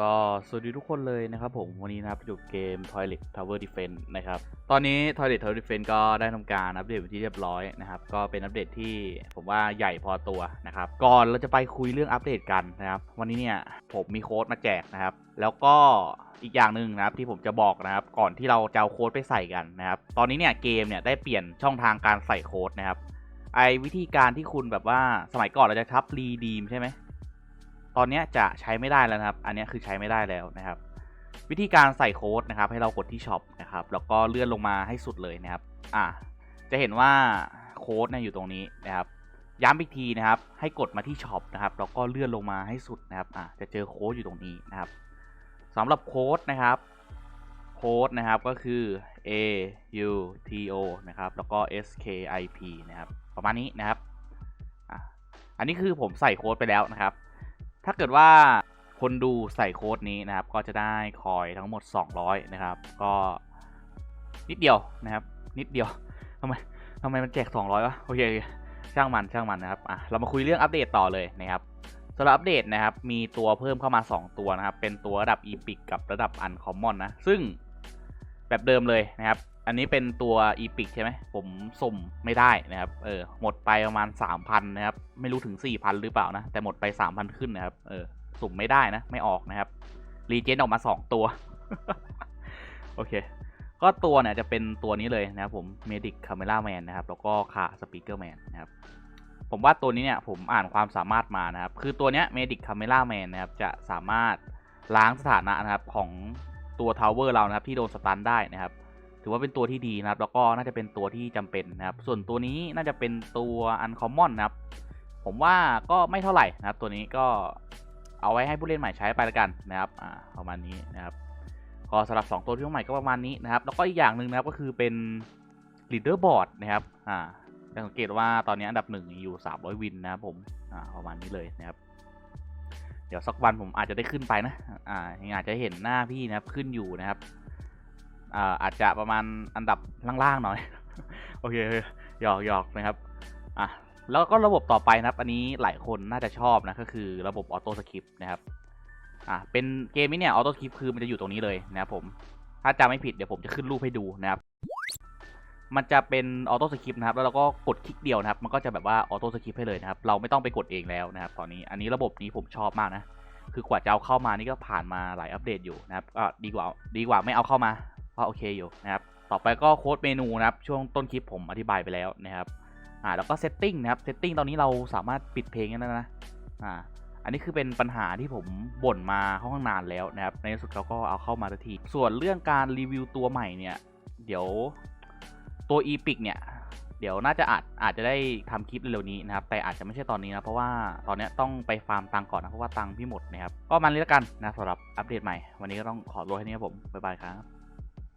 ก็สวัสดีทุกคนเลยนะครับผมวันนี้นะครับอยู่เกม Toilet Tower Defense นะครับ ตอนนี้ Toilet Tower Defense ก็ได้ทำการอัปเดตเป็นที่เรียบร้อยนะครับ ก็เป็นอัปเดตที่ผมว่าใหญ่พอตัวนะครับ ก่อนเราจะไปคุยเรื่องอัปเดตกันนะครับ วันนี้เนี่ยผมมีโค้ดมาแจกนะครับ แล้วก็อีกอย่างหนึ่งนะครับที่ผมจะบอกนะครับ ก่อนที่เราจะเอาโค้ดไปใส่กันนะครับ ตอนนี้เนี่ยเกมเนี่ยได้เปลี่ยนช่องทางการใส่โค้ดนะครับไอวิธีการที่คุณแบบว่าสมัยก่อนเราจะทับรีดีมใช่ไหม ตอนนี้จะใช้ไม่ได้แล้วนะครับ อันนี้คือใช้ไม่ได้แล้วนะครับ วิธีการใส่โค้ดนะครับ ให้เรากดที่ช็อปนะครับ แล้วก็เลื่อนลงมาให้สุดเลยนะครับ อ่าจะเห็นว่าโค้ดเนี่ยอยู่ตรงนี้นะครับ ย้ำอีกทีนะครับ ให้กดมาที่ช็อปนะครับ แล้วก็เลื่อนลงมาให้สุดนะครับ อ่าจะเจอโค้ดอยู่ตรงนี้นะครับสำหรับโค้ดนะครับโค้ดนะครับก็คือ A U T O นะครับ แล้วก็ S K I P นะครับ ประมาณนี้นะครับอะอันนี้คือผมใส่โค้ดไปแล้วนะครับ ถ้าเกิดว่าคนดูใส่โค้ดนี้นะครับ ก็จะได้คอยทั้งหมด 200 นะครับ ก็นิดเดียวนะครับ นิดเดียวทำไมทำไมมันแจก 200 วะ โอเค ช่างมันช่างมันนะครับอะเรามาคุยเรื่องอัปเดตต่อเลยนะครับสำหรับอัปเดตนะครับ มีตัวเพิ่มเข้ามา 2 ตัวนะครับ เป็นตัวระดับ Epic กับระดับ Uncommon นะ ซึ่งแบบเดิมเลยนะครับ อันนี้เป็นตัว Epic ใช่ไหม ผมสุ่มไม่ได้นะครับ เออ หมดไปประมาณ 3,000 นะครับ ไม่รู้ถึง 4,000 หรือเปล่านะ แต่หมดไป 3,000 ขึ้นนะครับ เออ สุ่มไม่ได้นะ ไม่ออกนะครับ รีเจนออกมา 2 ตัว โอเค ก็ตัวเนี่ยจะเป็นตัวนี้เลยนะครับผม Medic Camera Man นะครับ แล้วก็ค่ะ Speaker Man นะครับ ผมว่าตัวนี้เนี่ยผมอ่านความสามารถมานะครับ คือตัวเนี้ย Medic Camera Man นะครับ จะสามารถล้างสถานะนะครับของตัวทาวเวอร์เรานะครับที่โดนสตันได้นะครับ ถือว่าเป็นตัวที่ดีนะครับ แล้วก็น่าจะเป็นตัวที่จำเป็นนะครับ ส่วนตัวนี้น่าจะเป็นตัว Uncommon นนะครับ ผมว่าก็ไม่เท่าไหร่นะครับ ตัวนี้ก็เอาไว้ให้ผู้เล่นใหม่ใช้ไปแล้วกันนะครับอ่าประมาณนี้นะครับก็สำหรับ 2 ตัวที่ใหม่ก็ประมาณนี้นะครับ แล้วก็อีกอย่างหนึ่งนะครับก็คือเป็น leaderboard นะครับอ่าจะสังเกตว่าตอนนี้อันดับหนึ่งอยู่ 300 วินนะครับผมอ่าประมาณนี้เลยนะครับ เดี๋ยวสักวันผมอาจจะได้ขึ้นไปนะอ่ายังอาจจะเห็นหน้าพี่นะครับขึ้นอยู่นะครับ อ่าอาจจะประมาณอันดับล่างๆหน่อยโอเคโอเคหยอกหยอกนะครับอะแล้วก็ระบบต่อไปนะครับ อันนี้หลายคนน่าจะชอบนะก็คือระบบออโต้สคริปต์นะครับอะเป็นเกมนี้เนี่ยออโต้สคริปต์คือมันจะอยู่ตรงนี้เลยนะครับผมถ้าจำไม่ผิดเดี๋ยวผมจะขึ้นรูปให้ดูนะครับ มันจะเป็นออโต้สคริปต์นะครับ แล้วเราก็กดคลิกเดียวนะครับ มันก็จะแบบว่าออโต้สคริปต์ให้เลยนะครับ เราไม่ต้องไปกดเองแล้วนะครับ ตอนนี้ อันนี้ระบบนี้ผมชอบมากนะ คือกว่าจะเอาเข้ามานี่ก็ผ่านมาหลายอัปเดตอยู่นะครับก็ดีกว่าดีกว่าไม่เอาเข้ามา ก็โอเคอยู่นะครับ ต่อไปก็โค้ดเมนูนะครับ ช่วงต้นคลิปผมอธิบายไปแล้วนะครับอ่าแล้วก็เซตติ้งนะครับเซตติ้งตอนนี้เราสามารถปิดเพลงได้แล้วนะ อ่า อันนี้คือเป็นปัญหาที่ผมบ่นมาค่อนข้างนานแล้วนะครับ ในที่สุดเราก็เอาเข้ามาทันที ส่วนเรื่องการรีวิวตัวใหม่เนี่ย เดี๋ยวตัว Epic เนี่ย เดี๋ยวน่าจะอาจอาจจะได้ทำคลิปเร็วนี้นะครับ แต่อาจจะไม่ใช่ตอนนี้นะ เพราะว่าตอนนี้ต้องไปฟาร์มตังก่อนนะ เพราะว่าตังพี่หมดนะครับ ก็มันนี้แล้วกันนะสำหรับอัปเดตใหม่ วันนี้ก็ต้องขอตัวแค่นี้ครับผม บ๊ายบายครับ